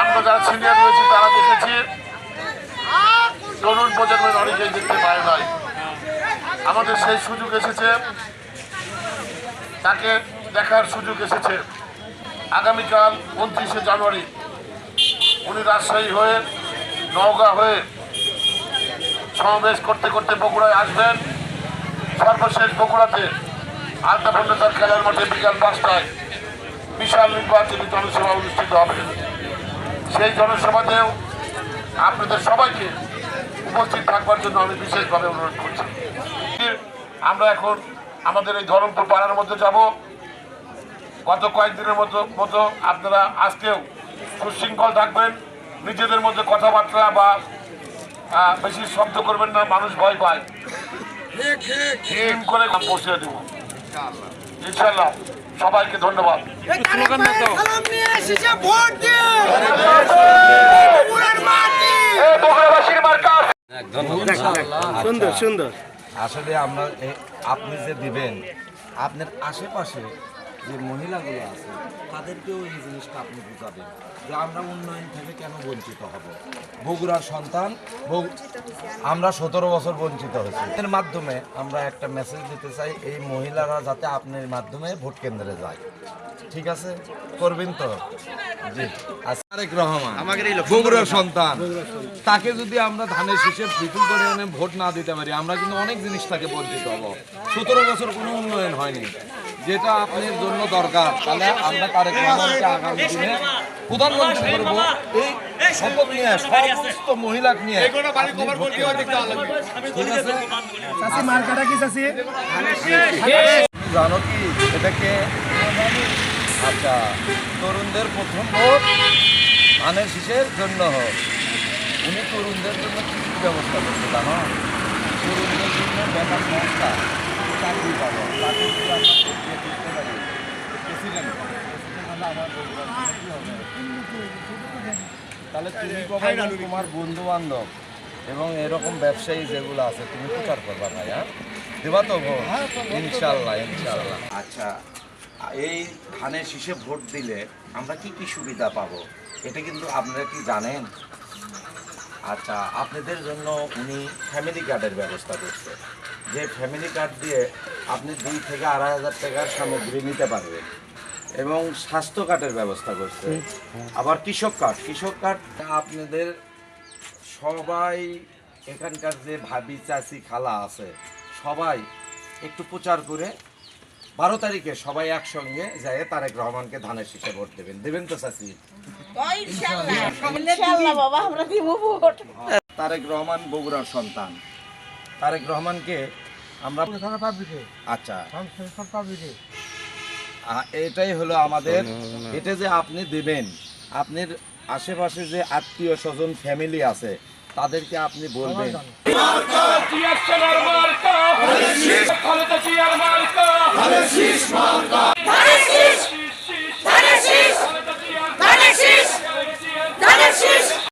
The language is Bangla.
আমরা যারা সিনিয়র রয়েছি, তারা দেখেছি তরুণ প্রজন্মের অনেকেই দেখতে পায় নাই। আমাদের সেই সুযোগ এসেছে, তাকে দেখার সুযোগ এসেছে। আগামীকাল উনত্রিশে জানুয়ারি উনি রাজশাহী হয়ে, নওগাঁ হয়ে সমাবেশ করতে করতে বগুড়ায় আসবেন। সর্বশেষ বগুড়াতে আলতাফন্ডার খেলার মাঠে বিকাল পাঁচটায়। বিশাল নির্বাচনী জনসভা অনুষ্ঠিত হবে সেই জনসভাতেও আপনাদের সবাইকে উপস্থিত থাকবার জন্য আমি বিশেষভাবে অনুরোধ করছি। আমরা এখন আমাদের এই ধরমপুর পাড়ার মধ্যে যাব। গত কয়েকদিনের মতো মতো আপনারা আজকেও সুশৃঙ্খল থাকবেন নিজেদের মধ্যে কথাবার্তা বা বেশি শব্দ করবেন না মানুষ ভয় পায়। করে পৌঁছে দেবো। ইনশাল্লাহ সবাইকে ধন্যবাদ। সুন্দর সুন্দর। আসলে আমরা আপনি যে দিবেন আপনার আশেপাশে যে মহিলাগুলো আছে তাদেরকেও এই জিনিসটা আপনি বুঝাবেন যে আমরা উন্নয়ন থেকে কেন বঞ্চিত হব। বগুড়ার সন্তান আমরা সতেরো বছর বঞ্চিত হয়েছি। এর মাধ্যমে আমরা একটা মেসেজ দিতে চাই এই মহিলারা যাতে আপনার মাধ্যমে ভোট কেন্দ্রে যায়। ঠিক আছে? করবেন তো? জি। তারেক রহমান বগুড়ার সন্তান তাকে যদি আমরা ধানের শীষে বিপুল পরিমাণে ভোট না দিতে পারি আমরা কিন্তু অনেক জিনিস তাকে বঞ্চিত হব। সতেরো বছর কোনো উন্নয়ন হয়নি। যেটা আপনার জন্য দরকার তাহলে আমরা তারেক রহমানকে আগামী দিনে প্রধানমন্ত্রী করব। এই শপথ নিয়ে সমস্ত মহিলাকে নিয়ে। জানো কি এটাকে আচ্ছা তরুণদের প্রথম ভোট ধানের শীষের জন্য হোক। উনি তরুণদের জন্য কি কি ব্যবস্থা করছে জানো? তরুণদের জন্য বেকার সংস্থা চাকরি পাবো চাকরি যদি আমরা প্রক্রিয়া করতে পারি প্রেসিডেন্ট প্রেসিডেন্ট হলে আমার বগুড়ার কি হবে? তাহলে তুমি পাবা তোমার বন্ধু বান্ধব এবং এরকম ব্যবসায়ী যেগুলো আছে তুমি প্রচার করবা ভাই হ্যাঁ দেবা তো ভোট? ইনশাল্লাহ ইনশাল্লাহ। আচ্ছা এই ধানের শীষে ভোট দিলে আমরা কি কি সুবিধা পাবো? এটা কিন্তু আপনারা কি জানেন? আচ্ছা আপনাদের জন্য উনি ফ্যামিলি কার্ডের ব্যবস্থা করছে। যে ফ্যামিলি কার্ড দিয়ে আপনি দুই থেকে আড়াই হাজার টাকার সামগ্রী নিতে পারবেন। এবং স্বাস্থ্য কার্ডের ব্যবস্থা করছে। আবার কৃষক কার্ড। কৃষক কার্ড আপনাদের সবাই এখানকার যে ভাবি চাচি খালা আছে সবাই একটু প্রচার করে বারো তারিখে সবাই একসঙ্গে যায় তারেক রহমানকে ধানের শীষে ভোট দেবেন। দেবেন তো চাচি? ইনশাল্লাহ বাবা আমরা দিব ভোট। তারেক রহমান বগুড়ার সন্তান। তারেক রহমানকে আমরা আচ্ছা। এটাই হলো আমাদের এটা যে আপনি দিবেন আপনার আশেপাশে যে আত্মীয় স্বজন ফ্যামিলি আছে তাদেরকে আপনি বলবেন। মার্কা।